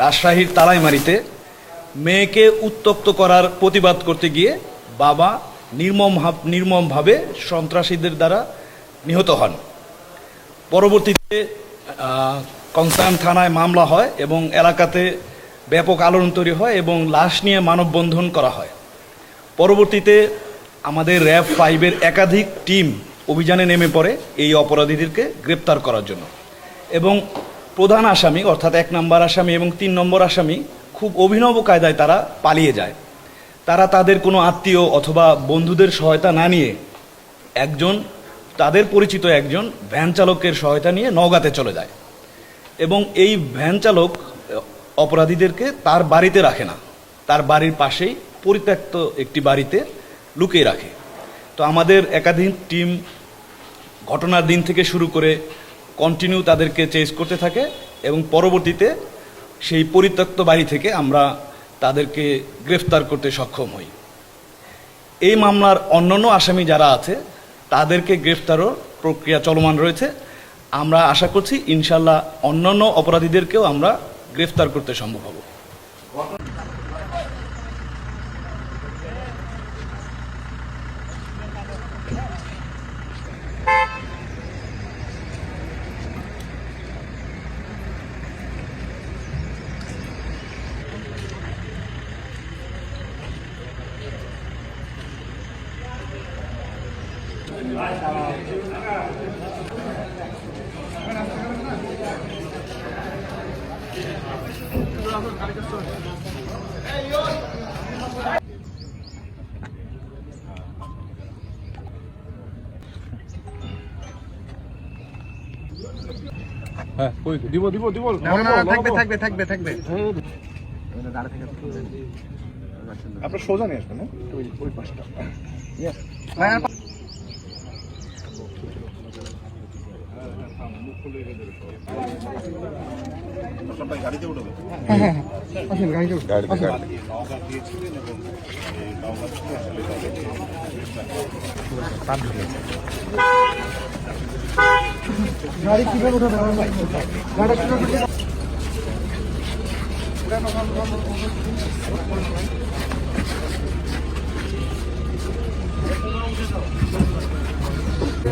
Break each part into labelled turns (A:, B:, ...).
A: রাজশাহীর তালাইমারিতে মেয়েকে উত্তক্ত করার প্রতিবাদ করতে গিয়ে বাবা নির্মম নির্মমভাবে সন্ত্রাসীদের দ্বারা নিহত হন। পরবর্তীতে কনসার্ন থানায় মামলা হয় এবং এলাকাতে ব্যাপক আলোড়ন তৈরি হয় এবং লাশ নিয়ে মানববন্ধন করা হয়। পরবর্তীতে আমাদের র্যাব ফাইভের একাধিক টিম অভিযানে নেমে পড়ে এই অপরাধীদেরকে গ্রেপ্তার করার জন্য। এবং প্রধান আসামি, অর্থাৎ এক নম্বর আসামি এবং তিন নম্বর আসামি খুব অভিনব কায়দায় তারা পালিয়ে যায়। তারা তাদের কোনো আত্মীয় অথবা বন্ধুদের সহায়তা না নিয়ে একজন, তাদের পরিচিত একজন ভ্যান চালকের সহায়তা নিয়ে নওগাঁতে চলে যায় এবং এই ভ্যান চালক অপরাধীদেরকে তার বাড়িতে রাখে না। তার বাড়ির পাশেই পরিত্যক্ত একটি বাড়িতে লুকিয়ে রাখে। তো আমাদের একাধিক টিম ঘটনার দিন থেকে শুরু করে কন্টিনিউ তাদেরকে চেস করতে থাকে এবং পরবর্তীতে সেই পরিত্যক্ত বাড়ি থেকে আমরা তাদেরকে গ্রেফতার করতে সক্ষম হই। এই মামলার অন্যান্য আসামি যারা আছে, তাদেরকে গ্রেফতারও প্রক্রিয়া চলমান রয়েছে। আমরা আশা করছি ইনশাল্লাহ অন্যান্য অপরাধীদেরকেও আমরা গ্রেফতার করতে সম্ভব হব।
B: হ্যাঁ দিব দিব দিব।
C: না না না, থাকবে থাকবে থাকবে থাকবে
B: আপনার সোজা নিয়ে আসবেন হ্যাঁ? ওই ওই পাশটা
C: না, গাড়ি কীভাবে উঠাবে গাড়ি কীভাবে?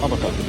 C: Vamos cá.